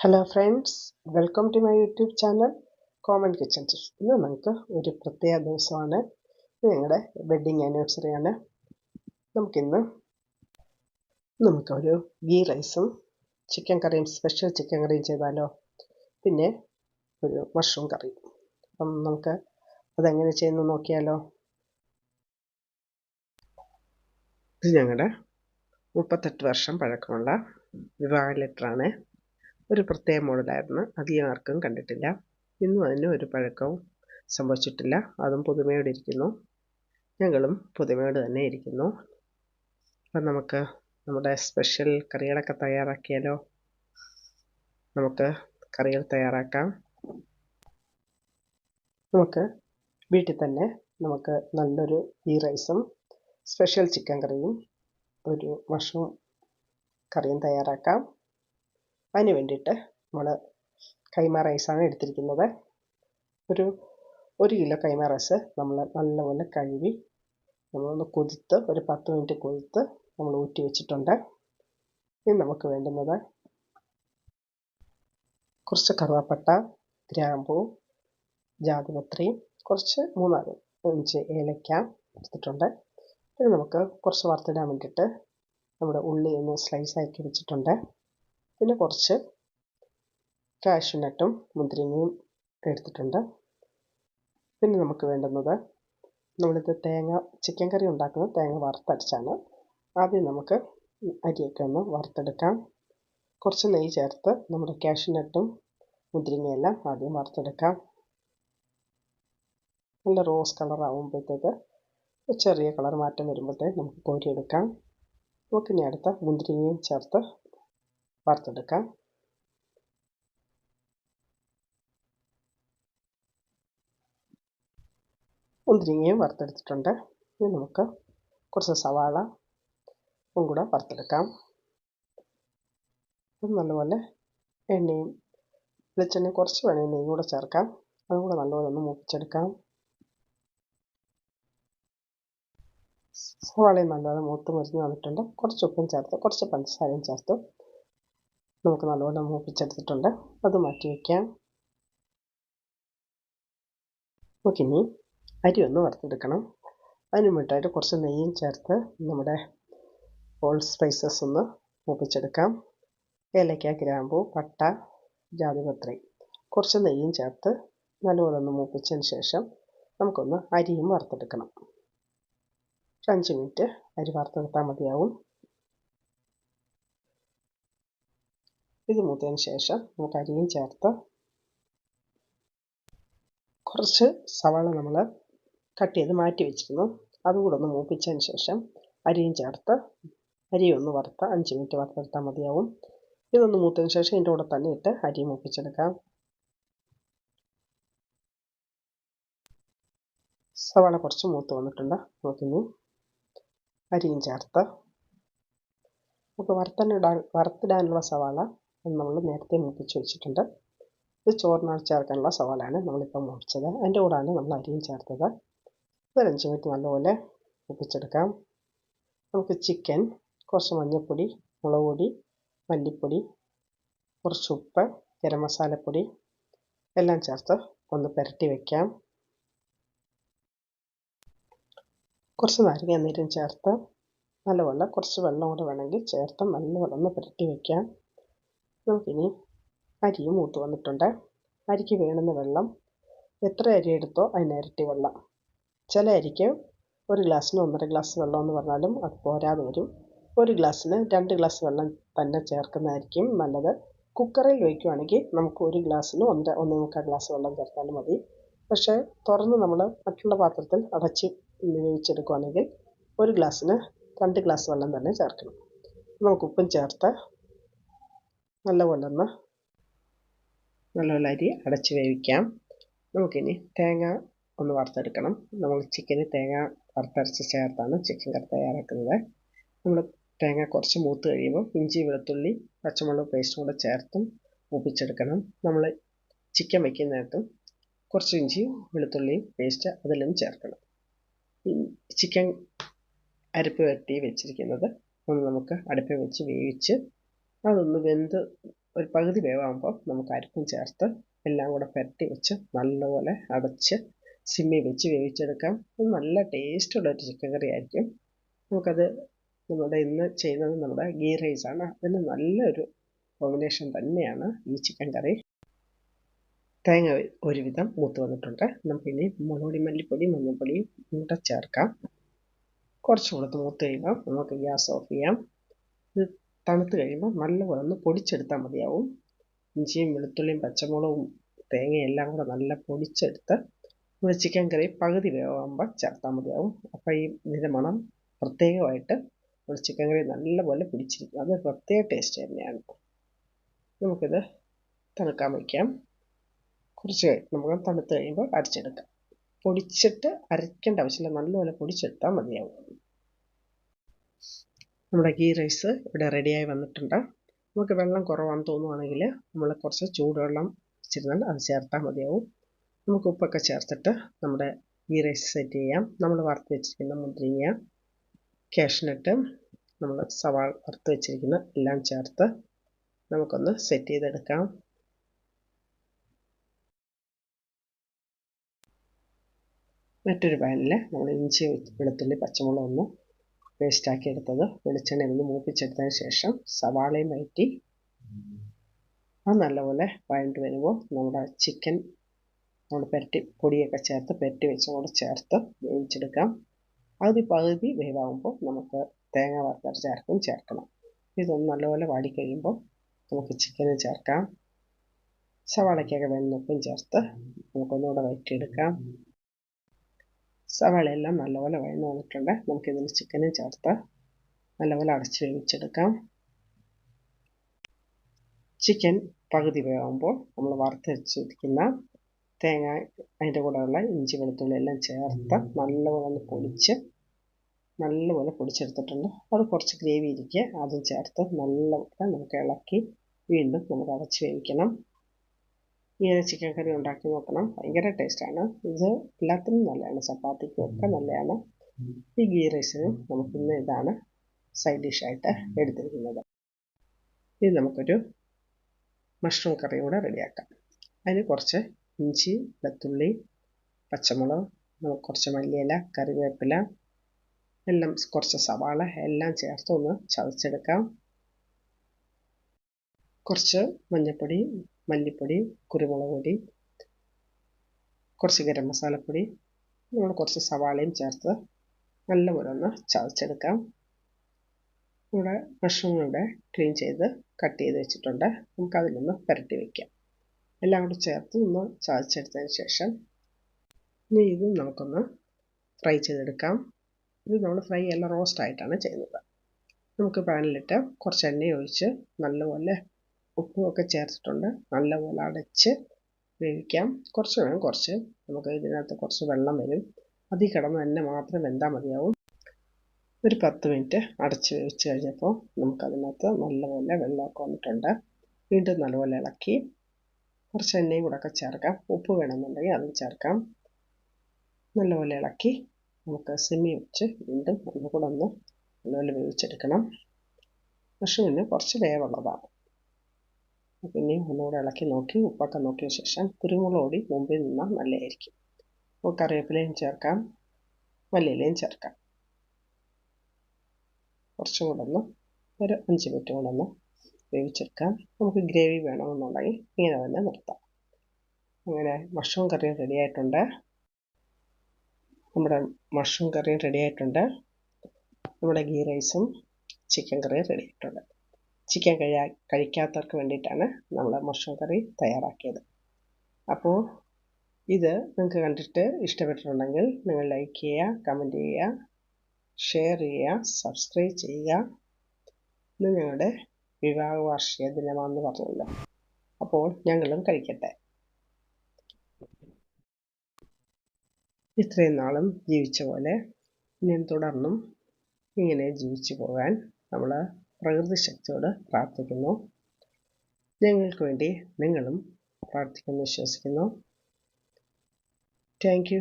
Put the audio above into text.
Hello friends welcome to my YouTube channel common kitchen tips ഇന്ന് നമുക്ക് ഒരു പ്രത്യേക ദിവസമാണ്. ഞങ്ങളുടെ വെഡ്ഡിങ് ആനിവേഴ്സറിയാണ് നമുക്കിന്ന് നമുക്കൊരു ഗീ റൈസും ചിക്കൻ കറിയും സ്പെഷ്യൽ ചിക്കൻ കറിയും ചെയ്താലോ? പിന്നെ ഒരു മഷ്റൂം കറി അപ്പം നമുക്ക് അതെങ്ങനെ ചെയ്യുന്നു നോക്കിയാലോ? ഇത് ഞങ്ങളുടെ മുപ്പത്തെട്ട് വർഷം പഴക്കമുള്ള വിവാഹ ലെറ്ററാണ് ഒരു പ്രത്യേക മോഡലായിരുന്നു. അധികം ആർക്കും കണ്ടിട്ടില്ല. ഇന്നും അതിന് ഒരു പഴക്കവും സംഭവിച്ചിട്ടില്ല. അതും പുതുമയോടെ ഇരിക്കുന്നു. ഞങ്ങളും പുതുമയോട് തന്നെ ഇരിക്കുന്നു. അപ്പം നമുക്ക് നമ്മുടെ സ്പെഷ്യൽ കറികളൊക്കെ തയ്യാറാക്കിയാലോ? നമുക്ക് കറികൾ തയ്യാറാക്കാം. നമുക്ക് വീട്ടിൽ തന്നെ നമുക്ക് നല്ലൊരു ഈ റൈസും സ്പെഷ്യൽ ചിക്കൻ കറിയും ഒരു മഷ്റൂം കറിയും തയ്യാറാക്കാം. അതിന് വേണ്ടിയിട്ട് നമ്മൾ കൈമ റൈസാണ് എടുത്തിരിക്കുന്നത്. ഒരു ഒരു കിലോ കൈമ റൈസ് നമ്മൾ നല്ലപോലെ കഴുകി നമ്മളൊന്ന് കൊതുത്ത് ഒരു പത്ത് മിനിറ്റ് കൊതുത്ത് നമ്മൾ ഊറ്റി വെച്ചിട്ടുണ്ട്. ഇനി നമുക്ക് വേണ്ടുന്നത് കുറച്ച് കറുവാപ്പട്ട ഗ്രാമ്പൂ ജാതിപത്രി കുറച്ച് മൂന്നാൽ അഞ്ച് ഏലക്ക എടുത്തിട്ടുണ്ട്. പിന്നെ നമുക്ക് കുറച്ച് വറുത്തിടാൻ വേണ്ടിയിട്ട് നമ്മുടെ ഉള്ളി ഒന്ന് സ്ലൈസ് ആക്കി വെച്ചിട്ടുണ്ട്. പിന്നെ കുറച്ച് കാഷ്യൂനട്ടും മുന്തിരിങ്ങയും എടുത്തിട്ടുണ്ട്. പിന്നെ നമുക്ക് വേണ്ടുന്നത് നമ്മളിത് തേങ്ങ ചിക്കൻ കറി ഉണ്ടാക്കുന്നത് തേങ്ങ വറുത്തരച്ചാണ്. ആദ്യം നമുക്ക് അരിയൊക്കെ ഒന്ന് വറുത്തെടുക്കാം. കുറച്ച് നെയ്യ് ചേർത്ത് നമ്മുടെ കാഷ്യൂനട്ടും മുന്തിരിങ്ങയെല്ലാം ആദ്യം വറുത്തെടുക്കാം. നല്ല റോസ് കളർ ആകുമ്പോഴത്തേക്ക് ചെറിയ കളർ മാറ്റം വരുമ്പോഴത്തേക്ക് നമുക്ക് കോരിയെടുക്കാം. നമുക്കിനി അടുത്ത മുന്തിരിങ്ങയും ചേർത്ത് വറുത്തെടുക്കാം. മുന്തിരിങ്ങയും വറുത്തെടുത്തിട്ടുണ്ട്. ഇനി നമുക്ക് കുറച്ച് സവാള കൂടെ വറുത്തെടുക്കാം. നല്ലപോലെ എണ്ണയും വെളിച്ചെണ്ണയും കുറച്ച് വേണമെങ്കിൽ നെയ്യും കൂടെ ചേർക്കാം. അതും കൂടെ നല്ലപോലെ ഒന്ന് മൂപ്പിച്ചെടുക്കാം. സവാളയും നല്ലപോലെ മൂത്ത് മുരിഞ്ഞ് വന്നിട്ടുണ്ട്. കുറച്ച് ഉപ്പും ചേർത്ത് കുറച്ച് പഞ്ചസാരയും ചേർത്ത് നമുക്ക് നല്ലോണം മൂപ്പിച്ചെടുത്തിട്ടുണ്ട്. അത് മാറ്റി വയ്ക്കാം നമുക്കിനി അരി ഒന്ന് വറുത്തെടുക്കണം. അതിന് വേണ്ടിയിട്ട് കുറച്ച് നെയ്യും ചേർത്ത് നമ്മുടെ ഓൾ സ്പൈസസ് ഒന്ന് മൂപ്പിച്ചെടുക്കാം. ഏലക്ക ഗ്രാമ്പു പട്ട ജാതിപത്രി. കുറച്ച് നെയ്യും ചേർത്ത് നല്ലപോലെ ഒന്ന് മൂപ്പിച്ചതിന് ശേഷം നമുക്കൊന്ന് അരിയും വറുത്തെടുക്കണം. അഞ്ച് മിനിറ്റ് അരി വറുത്തെടുത്താൽ മതിയാവും. ഇത് മൂത്തതിന് ശേഷം നമുക്ക് അരിയും ചേർത്ത് കുറച്ച് സവാള നമ്മൾ കട്ട് ചെയ്ത് മാറ്റി വെച്ചിരുന്നു. അതും കൂടെ ഒന്ന് മൂപ്പിച്ചതിന് ശേഷം അരിയും ചേർത്ത് അരി ഒന്ന് വറുത്ത് അഞ്ച് മിനിറ്റ് വറുത്തെടുത്താൽ മതിയാവും. ഇതൊന്ന് മൂത്തതിന് ശേഷം ഇതിന്റെ കൂടെ തന്നെ ഇട്ട് അരി മൂപ്പിച്ചെടുക്കാം. സവാള കുറച്ച് മൂത്ത് വന്നിട്ടുണ്ട്. നമുക്കിനി അരിയും ചേർത്ത് നമുക്ക് വറുത്തന്നിടാൻ വറുത്തിടാനുള്ള സവാള നമ്മൾ നേരത്തെ മൂപ്പിച്ച് വെച്ചിട്ടുണ്ട്. ഇത് ചോറിനാണ് ചേർക്കാനുള്ള സവാളയാണ് നമ്മളിപ്പോൾ മൂപ്പിച്ചത് അതിന്റെ കൂടാണ് നമ്മൾ അരിയും ചേർത്തത്. ഇതൊരഞ്ച് മിനിറ്റ് നല്ലപോലെ മൂപ്പിച്ചെടുക്കാം നമുക്ക് ചിക്കൻ കുറച്ച് മഞ്ഞൾപ്പൊടി മുളക് പൊടി മല്ലിപ്പൊടി കുറച്ച് ഉപ്പ് ഗരം മസാലപ്പൊടി എല്ലാം ചേർത്ത് ഒന്ന് പുരട്ടി വയ്ക്കാം കുറച്ച് നാരങ്ങ നീരും ചേർത്ത് നല്ലപോലെ കുറച്ച് വെള്ളം കൂടെ വേണമെങ്കിൽ ചേർത്ത് നല്ലപോലെ ഒന്ന് പുരട്ടി വയ്ക്കാം നമുക്കിനി അരിയും മൂത്ത് വന്നിട്ടുണ്ട്. അരിക്ക് വേണ്ടുന്ന വെള്ളം എത്ര അരി എടുത്തോ അതിനിരട്ടി വെള്ളം. ചില അരിക്ക് ഒരു ഗ്ലാസ്സിന് ഒന്നര ഗ്ലാസ് വെള്ളം എന്ന് പറഞ്ഞാലും അത് പോരാതെ വരും. ഒരു ഗ്ലാസ്സിന് രണ്ട് ഗ്ലാസ് വെള്ളം തന്നെ ചേർക്കുന്നതായിരിക്കും നല്ലത്. കുക്കറിൽ വയ്ക്കുകയാണെങ്കിൽ നമുക്ക് ഒരു ഗ്ലാസ്സിന് ഒന്നര ഒന്നേ മുക്കാൽ ഗ്ലാസ് വെള്ളം ചേർത്താലും മതി. പക്ഷേ തുറന്ന് നമ്മൾ മറ്റുള്ള പാത്രത്തിൽ അടച്ച് വേവിച്ചെടുക്കുകയാണെങ്കിൽ ഒരു ഗ്ലാസ്സിന് രണ്ട് ഗ്ലാസ് വെള്ളം തന്നെ ചേർക്കണം. നമുക്ക് ഉപ്പും ചേർത്ത് നല്ലപോലെ ഒന്ന് നല്ലപോലെ അരി അടച്ച് വേവിക്കാം. നമുക്കിനി തേങ്ങ ഒന്ന് വറുത്തെടുക്കണം. നമ്മൾ ചിക്കന് തേങ്ങ വറുത്തരച്ച് ചേർത്താണ് ചിക്കൻ കറി തയ്യാറാക്കുന്നത്. നമ്മൾ തേങ്ങ കുറച്ച് മൂത്ത് കഴിയുമ്പോൾ ഇഞ്ചി വെളുത്തുള്ളി പച്ചമുളക് പേസ്റ്റും കൂടെ ചേർത്തും മൂപ്പിച്ചെടുക്കണം. നമ്മൾ ചിക്കൻ വയ്ക്കുന്നിടത്തും കുറച്ച് ഇഞ്ചിയും വെളുത്തുള്ളിയും പേസ്റ്റ് അതിലും ചേർക്കണം. ചിക്കൻ അരപ്പ് വരട്ടി വെച്ചിരിക്കുന്നത് ഒന്ന് നമുക്ക് അടുപ്പിൽ വെച്ച് വേവിച്ച് അതൊന്ന് വെന്ത് ഒരു പകുതി വേവാകുമ്പോൾ നമുക്ക് അരിപ്പും ചേർത്ത് എല്ലാം കൂടെ പുരട്ടി വെച്ച് നല്ലപോലെ അടച്ച് സിമ്മിൽ വെച്ച് വേവിച്ചെടുക്കാം. അത് നല്ല ടേസ്റ്റുള്ള ഒരു ചിക്കൻ കറി ആയിരിക്കും. നമുക്കത് നമ്മുടെ ഇന്ന് ചെയ്യുന്നത് നമ്മുടെ ഗീ റൈസാണ് അതിന് നല്ലൊരു കോമ്പിനേഷൻ തന്നെയാണ് ഈ ചിക്കൻ കറി തേങ്ങ ഒരുവിധം മൂത്ത് വന്നിട്ടുണ്ട്. നമുക്കിനി മുളകുപൊടി മല്ലിപ്പൊടി മഞ്ഞൾപ്പൊടി കൂടെ ചേർക്കാം. കുറച്ച് കൊടുത്ത് മൂത്ത് കഴിയുമ്പോൾ നമുക്ക് ഗ്യാസ് ഓഫ് ചെയ്യാം. തണുത്ത് കഴിയുമ്പോൾ നല്ലപോലെ ഒന്ന് പൊടിച്ചെടുത്താൽ മതിയാവും. ഇഞ്ചിയും വെളുത്തുള്ളിയും പച്ചമുളകും തേങ്ങയും എല്ലാം കൂടെ നല്ല പൊടിച്ചെടുത്ത് നമ്മുടെ ചിക്കൻ കറി പകുതി വേവാകുമ്പോൾ ചേർത്താൽ മതിയാവും. അപ്പോൾ ഈ ഇതിന്റെ മണം പ്രത്യേകമായിട്ട് നമ്മുടെ ചിക്കൻ കറി നല്ലപോലെ പിടിച്ചിരിക്കും. അത് പ്രത്യേക ടേസ്റ്റ് തന്നെയാണ്. നമുക്കിത് തണുക്കാൻ വയ്ക്കാം. കുറച്ച് നമുക്ക് തണുത്ത് കഴിയുമ്പോൾ അരച്ചെടുക്കാം. പൊടിച്ചിട്ട് അരയ്ക്കേണ്ട ആവശ്യമില്ല. നല്ലപോലെ പൊടിച്ചെടുത്താൽ മതിയാവും. നമ്മുടെ ഗീ റൈസ് ഇവിടെ റെഡിയായി വന്നിട്ടുണ്ട്. നമുക്ക് വെള്ളം കുറവാണെന്ന് തോന്നുവാണെങ്കിൽ നമ്മൾ കുറച്ച് ചൂടുവെള്ളം വെച്ചിരുന്നാൽ അത് ചേർത്താൽ മതിയാവും. നമുക്ക് ഉപ്പൊക്കെ ചേർത്തിട്ട് നമ്മുടെ ഗീ റൈസ് സെറ്റ് ചെയ്യാം. നമ്മൾ വറുത്ത് വെച്ചിരിക്കുന്ന മുന്തിരിങ്ങ കാഷ്നട്ട് നമ്മൾ സവാൾ വറുത്ത് വെച്ചിരിക്കുന്ന എല്ലാം ചേർത്ത് നമുക്കൊന്ന് സെറ്റ് ചെയ്തെടുക്കാം. മറ്റൊരു പാനിൽ നമ്മൾ ഇഞ്ചി വെളുത്തുള്ളി പച്ചമുളക് ഒന്ന് പേസ്റ്റാക്കി എടുത്തത്. വെളിച്ചെണ്ണയിൽ ഒന്ന് മൂപ്പിച്ചെടുത്തതിന് ശേഷം സവാളയും വയറ്റി അത് നല്ലപോലെ വഴണ്ട് വരുമ്പോൾ നമ്മുടെ ചിക്കൻ നമ്മൾ പെരട്ടി പൊടിയൊക്കെ ചേർത്ത് പെരട്ടി വെച്ചും കൂടെ ചേർത്ത് വേവിച്ചെടുക്കാം. അത് പകുതി വേവാകുമ്പോൾ നമുക്ക് തേങ്ങ വറുത്തര ചേർക്കും ചേർക്കണം. ഇതൊന്ന് നല്ലപോലെ വാടി കഴിയുമ്പോൾ നമുക്ക് ചിക്കനും ചേർക്കാം. സവാളയ്ക്കൊക്കെ വെണ്ണുപ്പും ചേർത്ത് നമുക്കൊന്നുകൂടെ വഴറ്റിയെടുക്കാം. സവാളയെല്ലാം നല്ലപോലെ വഴന്നു വന്നിട്ടുണ്ട്. നമുക്കിതിന് ചിക്കനും ചേർത്ത് നല്ലപോലെ അടച്ച് വേവിച്ചെടുക്കാം. ചിക്കൻ പകുതി വേകുമ്പോൾ നമ്മൾ വറുത്തരച്ചിരിക്കുന്ന തേങ്ങ അതിന്റെ കൂടെയുള്ള ഇഞ്ചി വെളുത്തുള്ളി എല്ലാം ചേർത്ത് നല്ലപോലെ ഒന്ന് പൊടിച്ച് നല്ലപോലെ പൊടിച്ചെടുത്തിട്ടുണ്ട്. അത് കുറച്ച് ഗ്രേവി ഇരിക്കുക അതും ചേർത്ത് നല്ലപോലെ നമുക്ക് ഇളക്കി വീണ്ടും നമുക്ക് അടച്ച് വേവിക്കണം. ഇങ്ങനെ ചിക്കൻ കറി ഉണ്ടാക്കി നോക്കണം. ഭയങ്കര ടേസ്റ്റാണ് ഇത് എല്ലാത്തിനും നല്ലതാണ്. ചപ്പാത്തിക്കും ഒക്കെ നല്ലതാണ്. ഈ ഗീ റൈസിനും നമുക്കിന്ന് ഇതാണ് സൈഡ് ഡിഷായിട്ട് എടുത്തിരിക്കുന്നത്. ഇത് നമുക്കൊരു മഷ്റൂം കറി കൂടെ റെഡിയാക്കാം അതിന് കുറച്ച് ഇഞ്ചി വെളുത്തുള്ളി പച്ചമുളക് നമുക്ക് കുറച്ച് മല്ലിയില കറിവേപ്പില എല്ലാം കുറച്ച് സവാള എല്ലാം ചേർത്ത് ഒന്ന് ചതച്ചെടുക്കാം. കുറച്ച് മഞ്ഞൾപ്പൊടി മല്ലിപ്പൊടി കുരുമുളക് പൊടി കുറച്ച് ഗരം മസാലപ്പൊടി നമ്മൾ കുറച്ച് സവാളയും ചേർത്ത് നല്ലപോലെ ഒന്ന് ചതച്ചെടുക്കാം. ഇവിടെ മഷ്റൂം ഇവിടെ ക്ലീൻ ചെയ്ത് കട്ട് ചെയ്ത് വെച്ചിട്ടുണ്ട്. നമുക്ക് അതിലൊന്ന് പുരട്ടി വയ്ക്കാം എല്ലാം കൂടി ചേർത്ത് ഒന്ന് ചതച്ചെടുത്തതിന് ശേഷം ഇനി ഇതും നമുക്കൊന്ന് ഫ്രൈ ചെയ്തെടുക്കാം. ഇത് നമ്മൾ ഫ്രൈ അല്ല റോസ്റ്റ് ആയിട്ടാണ് ചെയ്യുന്നത്. നമുക്ക് പാനിലിട്ട് കുറച്ച് എണ്ണ ഒഴിച്ച് നല്ലപോലെ ഉപ്പും ഒക്കെ ചേർത്തിട്ടുണ്ട്. നല്ലപോലെ അടച്ച് വേവിക്കാം. കുറച്ച് വേണം കുറച്ച്. നമുക്ക് ഇതിനകത്ത് കുറച്ച് വെള്ളം വരും. അതിൽ കിടന്ന് തന്നെ മാത്രം വെന്താൽ മതിയാവും. ഒരു പത്ത് മിനിറ്റ് അടച്ച് വേവിച്ച് കഴിഞ്ഞപ്പോൾ നമുക്കതിനകത്ത് നല്ലപോലെ വെള്ളമൊക്കെ വന്നിട്ടുണ്ട്. വീണ്ടും നല്ലപോലെ ഇളക്കി കുറച്ച് എണ്ണയും കൂടെ ഒക്കെ ചേർക്കാം. ഉപ്പ് വേണമെന്നുണ്ടെങ്കിൽ അതും ചേർക്കാം. നല്ലപോലെ ഇളക്കി നമുക്ക് സിമ്മി വെച്ച് വീണ്ടും ഒന്നുകൂടെ ഒന്ന് നല്ലപോലെ വേവിച്ചെടുക്കണം. പക്ഷേ പിന്നെ കുറച്ച് വേവുള്ളതാണ്. പിന്നെയും ഒന്നുകൂടെ ഇളക്കി നോക്കി ഉപ്പൊക്കെ നോക്കിയ ശേഷം കുരുമുളക് പൊടി മുമ്പിൽ നിന്നാൽ നല്ലതായിരിക്കും. അപ്പോൾ കറിവേപ്പിലയും ചേർക്കാം മല്ലിയിലയും ചേർക്കാം. കുറച്ചും കൂടെ ഒന്ന് ഒരു അഞ്ച് മിനിറ്റ് കൂടെ ഒന്ന് വേവിച്ചെടുക്കാം. നമുക്ക് ഗ്രേവി വേണമെന്നുണ്ടെങ്കിൽ ഇങ്ങനെ തന്നെ നിർത്താം. അങ്ങനെ മഷ്റൂം കറിയും റെഡി ആയിട്ടുണ്ട്. നമ്മുടെ മഷ്റൂം കറിയും റെഡി ആയിട്ടുണ്ട്. നമ്മുടെ ഗീ റൈസും ചിക്കൻ കറിയും റെഡി ആയിട്ടുണ്ട്. ചിക്കൻ കഴിയാ കഴിക്കാത്തവർക്ക് വേണ്ടിയിട്ടാണ് നമ്മൾ മഷ്റൂം കറി തയ്യാറാക്കിയത്. അപ്പോൾ ഇത് നിങ്ങൾക്ക് കണ്ടിട്ട് ഇഷ്ടപ്പെട്ടിട്ടുണ്ടെങ്കിൽ നിങ്ങൾ ലൈക്ക് ചെയ്യുക കമന്റ് ചെയ്യുക ഷെയർ ചെയ്യുക സബ്സ്ക്രൈബ് ചെയ്യുക. ഇന്ന് ഞങ്ങളുടെ വിവാഹ വാർഷിക ദിനമാണെന്ന് പറഞ്ഞല്ലോ. അപ്പോൾ ഞങ്ങളും കഴിക്കട്ടെ. ഇത്രയും നാളും ജീവിച്ച പോലെ ഇനിയും തുടർന്നും ഇങ്ങനെ ജീവിച്ചു പോകാൻ നമ്മൾ പ്രകൃതി ശക്തിയോട് പ്രാർത്ഥിക്കുന്നു. ഞങ്ങൾക്ക് വേണ്ടി നിങ്ങളും പ്രാർത്ഥിക്കുന്നു വിശ്വസിക്കുന്നു. താങ്ക്